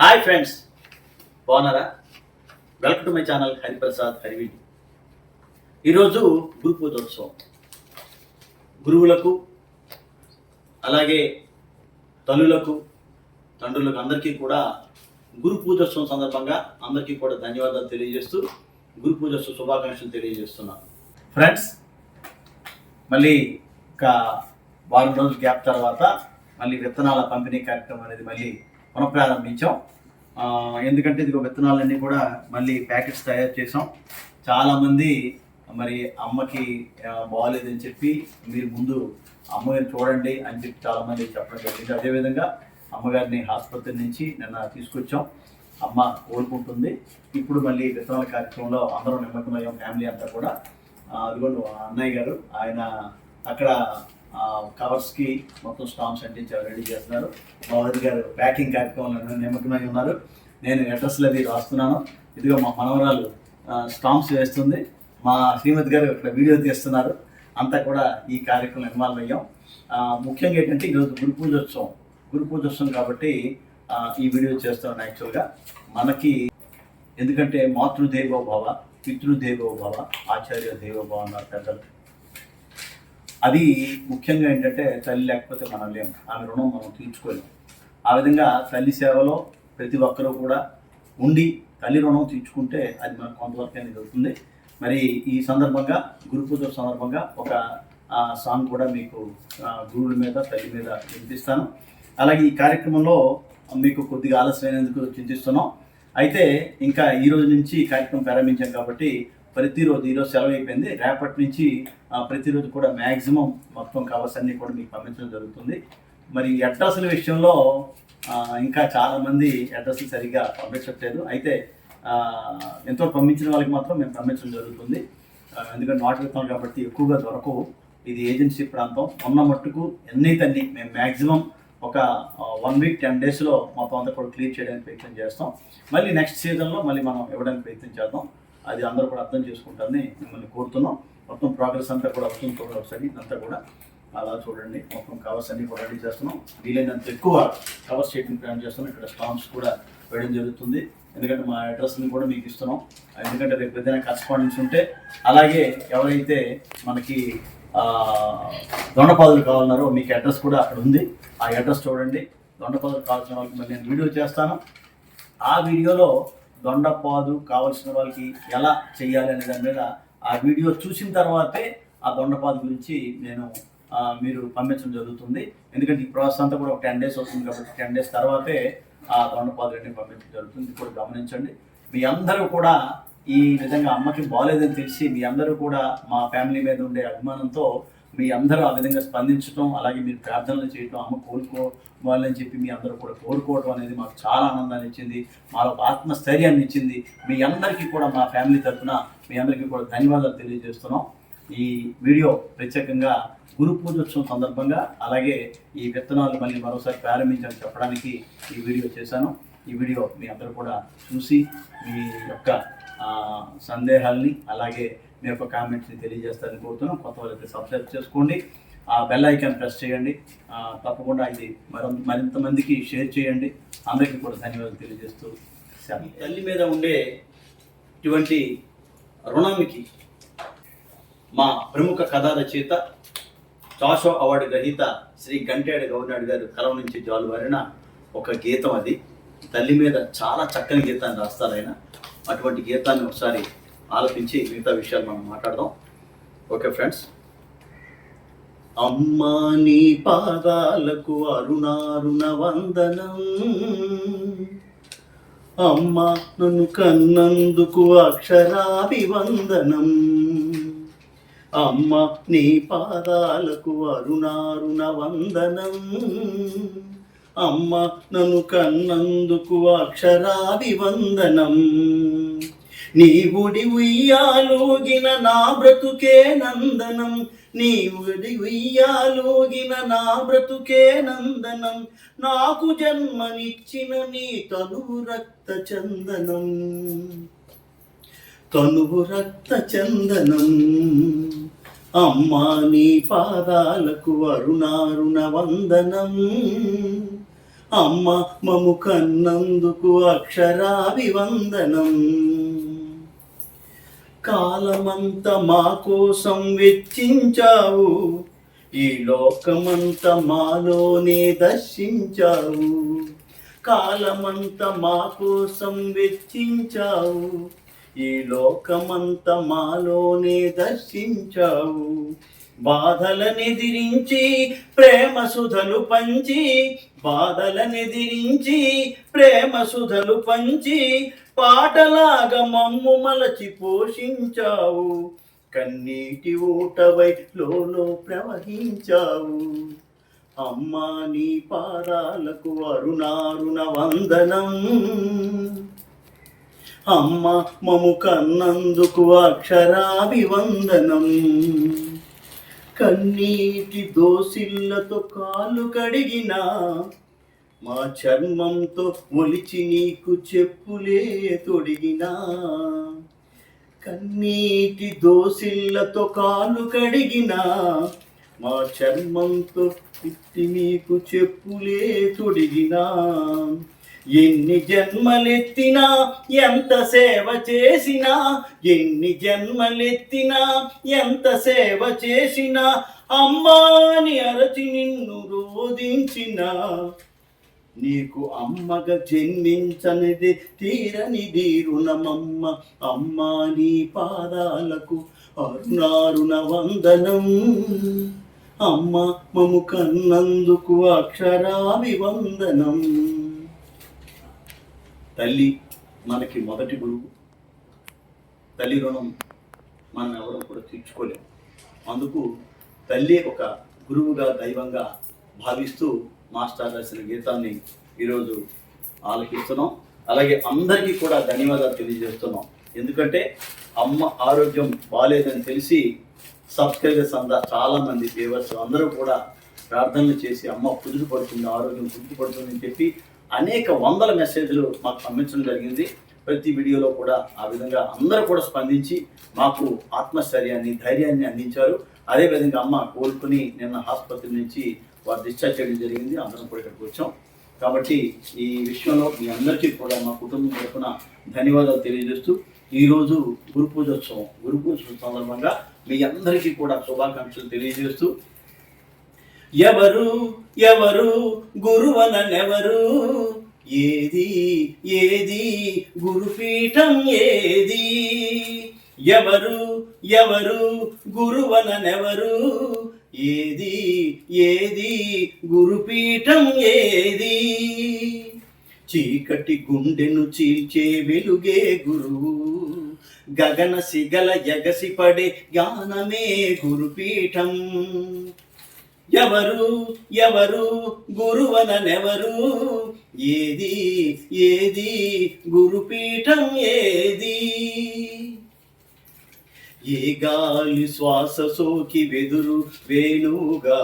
Hi friends. బాగున్నారా? Welcome to my channel Hariprasad Harividi ఈరోజు గురు పూజోత్సవం గురువులకు అలాగే తల్లులకు తండ్రులకు అందరికీ కూడా గురు పూజోత్సవం సందర్భంగా అందరికీ కూడా ధన్యవాదాలు తెలియజేస్తూ గురు పూజోత్సవ శుభాకాంక్షలు తెలియజేస్తున్నాను. ఫ్రెండ్స్ మళ్ళీ ఒక వారం రోజుల గ్యాప్ తర్వాత మళ్ళీ విత్తనాల పంపిణీ కార్యక్రమం అనేది మళ్ళీ మనం ప్రారంభించాం. ఎందుకంటే ఇదిగో విత్తనాలన్నీ కూడా మళ్ళీ ప్యాకెట్స్ తయారు చేసాం చాలామంది మరి అమ్మకి బాగాలేదని చెప్పి మీరు ముందు అమ్మగారిని చూడండి అని చెప్పి చాలామంది చెప్పడం జరిగింది. అదేవిధంగా అమ్మగారిని ఆసుపత్రి నుంచి నిన్న తీసుకొచ్చాం. అమ్మ కోలుకుంటుంది ఇప్పుడు మళ్ళీ విత్తనాల కార్యక్రమంలో అందరం నిమగ్నమయ్యాం ఫ్యామిలీ అంతా కూడా. ఆ, అదిగోండి అన్నయ్య గారు ఆయన అక్కడ కవర్స్కి మొత్తం స్టాంప్స్ అంటించారు రెడీ చేస్తున్నారు. మా గారు ప్యాకింగ్ కార్యక్రమంలో నిమగ్నమై ఉన్నారు. నేను అడ్రస్లు అది రాస్తున్నాను. ఇదిగో మా మనవరాలు స్టాంప్స్ వేస్తుంది. మా శ్రీమతి గారు ఇక్కడ వీడియో తీస్తున్నారు. అంతా కూడా ఈ కార్యక్రమం ఇన్వాల్వ్ అయ్యాం. ముఖ్యంగా ఏంటంటే ఈరోజు గురు పూజోత్సవం. గురు పూజోత్సవం కాబట్టి ఈ వీడియో చేస్తున్నాను యాక్చువల్గా. మనకి ఎందుకంటే మాతృదేవో భవ పితృదేవో భవ ఆచార్య దేవో భవ అన్నారు పెద్దలు. అది ముఖ్యంగా ఏంటంటే తల్లి లేకపోతే మనం లేము ఆమె రుణం మనం తీర్చుకోలేము ఆ విధంగా తల్లి సేవలో ప్రతి ఒక్కరూ కూడా ఉండి తల్లి రుణం తీర్చుకుంటే అది మనకు కొంతవరకు అనేది అవుతుంది. మరి ఈ సందర్భంగా గురు పూజ సందర్భంగా ఒక సాంగ్ కూడా మీకు గురువుల మీద తల్లి మీద వినిపిస్తాను. అలాగే ఈ కార్యక్రమంలో మీకు కొద్దిగా ఆలస్యమైనందుకు చింతిస్తున్నాం. అయితే ఇంకా ఈ రోజు నుంచి కార్యక్రమం ప్రారంభించాం కాబట్టి ప్రతిరోజు ఈరోజు సెలవు అయిపోయింది రేపటి నుంచి ప్రతిరోజు కూడా మ్యాక్సిమం మొత్తం కవర్స్ అన్ని కూడా మీకు పంపించడం జరుగుతుంది. మరి అడ్రస్ల విషయంలో ఇంకా చాలామంది అడ్రస్లు సరిగా పంపించట్లేదు. అయితే ఎంతో పంపించిన వాళ్ళకి మాత్రం మేము పంపించడం జరుగుతుంది. ఎందుకంటే నాట్ విత్తనం కాబట్టి ఎక్కువగా దొరకవు. ఇది ఏజెన్సీ ప్రాంతం. ఉన్న మట్టుకు ఎన్ని తన్ని మేము మ్యాక్సిమం ఒక వన్ వీక్ టెన్ డేస్లో మొత్తం అంతా కూడా క్లియర్ చేయడానికి ప్రయత్నం చేస్తాం. మళ్ళీ నెక్స్ట్ సీజన్లో మళ్ళీ మనం ఇవ్వడానికి ప్రయత్నం చేద్దాం. అది అందరూ కూడా అర్థం చేసుకుంటారని మిమ్మల్ని కోరుతున్నాం. మొత్తం ప్రోగ్రెస్ అంతా కూడా వస్తుంది చూడండి ఒకసారి ఇదంతా కూడా అలా చూడండి. మొత్తం కవర్స్ అన్ని కూడా రెడీ చేస్తున్నాం. వీలైనంత ఎక్కువ కవర్స్ చేయడం ప్లాన్ చేస్తున్నాం. ఇక్కడ స్టాంప్స్ కూడా వేయడం జరుగుతుంది. ఎందుకంటే మా అడ్రస్ని కూడా మీకు ఇస్తున్నాం. ఎందుకంటే రేపు ఏదైనా కరస్పాండెన్స్ ఉంటే అలాగే ఎవరైతే మనకి దొండపాదులు కావాలన్నారో మీకు అడ్రస్ కూడా అక్కడ ఉంది. ఆ అడ్రస్ చూడండి. దొండపాదులు కావాల్సిన వాళ్ళకి నేను వీడియో చేస్తాను. ఆ వీడియోలో దొండపాదు కావలసిన వాళ్ళకి ఎలా చేయాలి అనే దాని మీద ఆ వీడియో చూసిన తర్వాతే ఆ దొండపాదు గురించి నేను మీరు పంపించడం జరుగుతుంది. ఎందుకంటే ఈ ప్రాసెస్ అంతా కూడా ఒక టెన్ డేస్ వస్తుంది కాబట్టి టెన్ డేస్ తర్వాతే ఆ దొండపాదు రెడ్డిని పంపించడం జరుగుతుంది. కూడా గమనించండి. మీ అందరూ కూడా ఈ విధంగా అమ్మకి బాగాలేదని తెలిసి మీ అందరూ కూడా మా ఫ్యామిలీ మీద ఉండే అభిమానంతో మీ అందరూ ఆ విధంగా స్పందించడం అలాగే మీరు ప్రార్థనలు చేయటం అమ్మ కోరుకోవాలని చెప్పి మీ అందరూ కూడా కోరుకోవడం అనేది మాకు చాలా ఆనందాన్ని ఇచ్చింది మాలో ఆత్మస్థైర్యాన్ని ఇచ్చింది. మీ అందరికీ కూడా మా ఫ్యామిలీ తరఫున మీ అందరికీ కూడా ధన్యవాదాలు తెలియజేస్తున్నాం. ఈ వీడియో ప్రత్యేకంగా గురు పూజోత్సవం సందర్భంగా అలాగే ఈ విత్తనాలు మళ్ళీ మరోసారి ప్రారంభించాలని చెప్పడానికి ఈ వీడియో చేశాను. ఈ వీడియో మీ అందరూ కూడా చూసి మీ యొక్క సందేహాల్ని అలాగే మీ యొక్క కామెంట్స్ని తెలియజేస్తారని కోరుతున్నాం. కొత్త వాళ్ళకి సబ్స్క్రైబ్ చేసుకోండి. ఆ బెల్ ఐకాన్ ప్రెస్ చేయండి. తప్పకుండా ఇది మరి మరింత మందికి షేర్ చేయండి. అందరికీ కూడా ధన్యవాదాలు తెలియజేస్తూ తల్లి మీద ఉండే ఇటువంటి రుణానికి మా ప్రముఖ కథా రచయిత చాషో అవార్డు గ్రహీత శ్రీ గంటేడ గౌరినాయుడు గారు కలం నుంచి జాలువారిన ఒక గీతం అది. తల్లి మీద చాలా చక్కని గీతాన్ని రాస్తారు ఆయన అటువంటి గీతాన్ని ఒకసారి ఆలోచించి మిగతా విషయాలు మనం మాట్లాడదాం. Okay friends. అమ్మా నీ పాదాలకు అరుణారుణ వందనం. అమ్మ నన్ను కన్నందుకు అక్షరాభివందనం. అమ్మ నీ పాదాలకు అరుణారుణ వందనం. అమ్మ నన్ను కన్నందుకు అక్షరాభివందనం. నీ గుడి ఉయ్యాలోగిన నా బ్రతుకే నందనం. నీ గుడి ఉయ్యాలోగిన నా బ్రతుకే నందనం. నాకు జన్మనిచ్చిన నీ తనువు రక్త చందనం. తనువు రక్త చందనం. అమ్మా నీ పాదాలకు అరుణారుణ వందనం. అమ్మ మము కన్నందుకు అక్షరాభివందనం. కాలమంత మా కోసం వెచ్చించావు. ఈ లోకమంత మాలోనే దర్శించావు. కాలమంత మా కోసం వెచ్చించావు. ఈ లోకమంత మాలోనే దర్శించావు. బాధలనెదిరించి ప్రేమ సుధలు పంచి బాధలనెదిరించి ప్రేమ సుధలు పంచి పాటలాగా మమ్ము మలచి పోషించావు. కన్నీటి ఊటవై లోలో ప్రవహించావు. అమ్మా నీ పాదాలకు అరుణారుణ వందనం. అమ్మ మము కన్నందుకు అక్షరాభివందనం. కన్నీటి దోసిల్లతో కాలు కడిగినా మా చర్మంతో ఒలిచి నీకు చెప్పులే తొడిగినా. కన్నీటి దోసిల్లతో కాలు కడిగినా. మా చర్మంతో పుట్టి నీకు చెప్పులే తొడిగినా. ఎన్ని జన్మలెత్తినా ఎంత సేవ చేసినా. ఎన్ని జన్మలెత్తినా ఎంత సేవ చేసినా. అమ్మాని అరచి నిన్ను రోధించినా. నీకు అమ్మగా జన్మించనిది తీరనిది రుణమమ్మ. అమ్మా నీ పాదాలకు అరుణారుణ వందనం. అమ్మ మము కన్నందుకు అక్షరాభివందనం తల్లి మనకి మొదటి గురువు. తల్లి రుణం మనం ఎవరు కూడా తీర్చుకోలేము. అందుకు తల్లి ఒక గురువుగా దైవంగా భావిస్తూ మాస్టర్ రాసిన గీతాన్ని ఈరోజు ఆలోకిస్తున్నాం. అలాగే అందరికీ కూడా ధన్యవాదాలు తెలియజేస్తున్నాం. ఎందుకంటే అమ్మ ఆరోగ్యం బాగాలేదని తెలిసి సబ్స్క్రైబర్స్ అందా చాలామంది వ్యూవర్స్ అందరూ కూడా ప్రార్థనలు చేసి అమ్మ కుదురుపడుతుంది ఆరోగ్యం కుదురుపడుతుంది అని చెప్పి అనేక వందల మెసేజ్లు మాకు పంపించడం జరిగింది. ప్రతి వీడియోలో కూడా ఆ విధంగా అందరూ కూడా స్పందించి మాకు ఆత్మస్థైర్యాన్ని ధైర్యాన్ని అందించారు. అదేవిధంగా అమ్మ కోలుకుని నిన్న ఆసుపత్రి నుంచి వారు డిశ్చార్జ్ చేయడం జరిగింది అందరం కూడా ఇక్కడికి వచ్చాం. కాబట్టి ఈ విషయంలో మీ అందరికీ కూడా మా కుటుంబం తరఫున ధన్యవాదాలు తెలియజేస్తూ ఈరోజు గురు పూజోత్సవం గురు పూజ సందర్భంగా మీ అందరికీ కూడా శుభాకాంక్షలు తెలియజేస్తూ ఎవరు ఎవరు గురువనెవరు ఏది ఏది గురుపీఠం ఏది? ఎవరు ఎవరు గురువననెవరు ఏది? ఏది? గురుపీఠం ఏది? చీకటి గుండెను చీల్చే వెలుగే గురువు గగన సిగల ఎగసి పడే జ్ఞానమే గురుపీఠం. ఎవరు? ఎవరు? గురువననెవరు? ఏది? ఏది? గురుపీఠం ఏది? ఏ గాలి శ్వాస సోకి వెదురు వేణుగా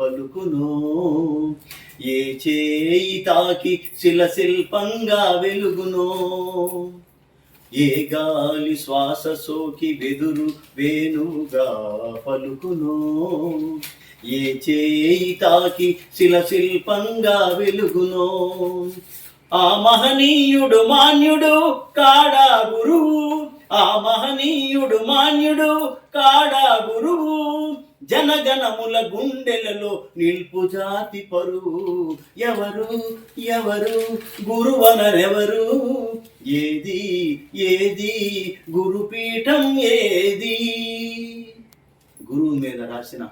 పలుకును? ఏ చేయి తాకి శిల శిల్పంగా వెలుగునో? ఏ గాలి శ్వాస సోకి వెదురు వేణుగా పలుకునో? ఏ చేయి తాకి శిల శిల్పంగా వెలుగునో? ఆ మహనీయుడు మాన్యుడు కాడా గురువు ఆ మహనీయుడు మాన్యుడు కాడా గురువు. జనగణముల గుండెలలో నిల్పు జాతి పరువు ఎవరు? ఎవరు? గురువనరెవరు? ఏది? ఏది? గురుపీఠం ఏది? గురువు మీద రాసిన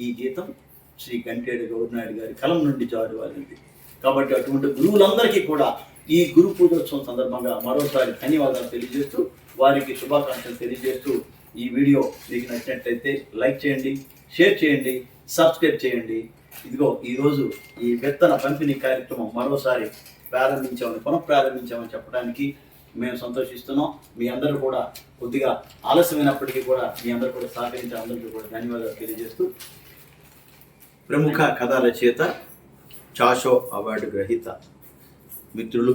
ఈ గీతం శ్రీ గంటేడు గౌరనాయుడు గారి కలం నుండి జారువారింది. కాబట్టి అటువంటి గురువులందరికీ కూడా ఈ గురు పూజోత్సవం సందర్భంగా మరోసారి ధన్యవాదాలు తెలియజేస్తూ వారికి శుభాకాంక్షలు తెలియజేస్తూ ఈ వీడియో మీకు నచ్చినట్లయితే లైక్ చేయండి షేర్ చేయండి సబ్స్క్రైబ్ చేయండి. ఇదిగో ఈరోజు ఈ విత్తన పంపిణీ కార్యక్రమం మరోసారి ప్రారంభించామని పునః ప్రారంభించామని చెప్పడానికి మేము సంతోషిస్తున్నాం. మీ అందరూ కూడా కొద్దిగా ఆలస్యమైనప్పటికీ కూడా మీ అందరూ కూడా సహకరించే అందరికీ కూడా ధన్యవాదాలు తెలియజేస్తూ ప్రముఖ కథా రచయిత చాషో అవార్డు గ్రహీత మిత్రులు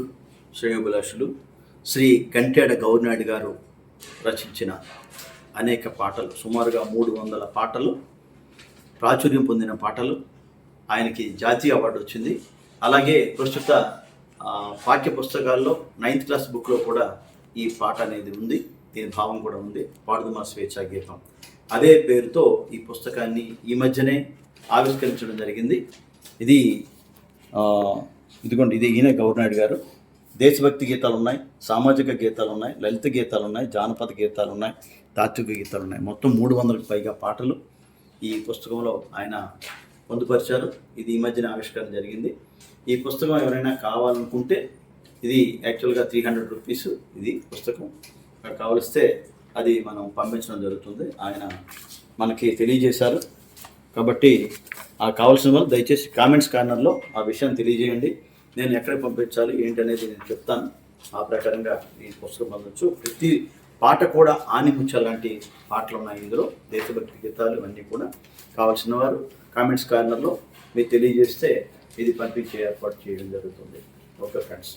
శ్రేయోభిలాషులు శ్రీ కంటేడ గౌర్నాయుడు గారు రచించిన అనేక పాటలు సుమారుగా మూడు వందల పాటలు ప్రాచుర్యం పొందిన పాటలు. ఆయనకి జాతీయ అవార్డు వచ్చింది. అలాగే ప్రస్తుత పాఠ్య పుస్తకాల్లో నైన్త్ క్లాస్ బుక్లో కూడా ఈ పాట అనేది ఉంది. దీని భావం కూడా ఉంది. పాడుదుమా స్వేచ్ఛా గీతం. అదే పేరుతో ఈ పుస్తకాన్ని ఈ మధ్యనే ఆవిష్కరించడం జరిగింది. ఇది ఇదిగోండి ఇది ఈయన గవర్నాయుడు గారు. దేశభక్తి గీతాలు ఉన్నాయి సామాజిక గీతాలు ఉన్నాయి లలిత గీతాలు ఉన్నాయి జానపద గీతాలు ఉన్నాయి తాత్విక గీతాలు ఉన్నాయి మొత్తం మూడు వందలకు పైగా పాటలు ఈ పుస్తకంలో ఆయన పొందుపరిచారు. ఇది ఈ మధ్యన ఆవిష్కరణ జరిగింది. ఈ పుస్తకం ఎవరైనా కావాలనుకుంటే ఇది యాక్చువల్గా త్రీ హండ్రెడ్ రూపీస్ ఇది పుస్తకం. కావలిస్తే అది మనం పంపించడం జరుగుతుంది. ఆయన మనకి తెలియజేశారు. కాబట్టి ఆ కావాల్సిన వాళ్ళు దయచేసి కామెంట్స్ కార్నర్లో ఆ విషయాన్ని తెలియజేయండి. నేను ఎక్కడ పంపించాలి ఏంటి అనేది నేను చెప్తాను. ఆ ప్రకారంగా ఈ పుస్తకం పొందొచ్చు ప్రతి పాట కూడా ఆనిముచ్చ లాంటి పాటలు ఉన్నాయి ఇందులో. దేశభక్తి గీతాలు ఇవన్నీ కూడా కావాల్సిన వారు కామెంట్స్ కార్నర్లో మీరు తెలియజేస్తే ఇది పంపించే ఏర్పాటు చేయడం జరుగుతుంది. Okay friends.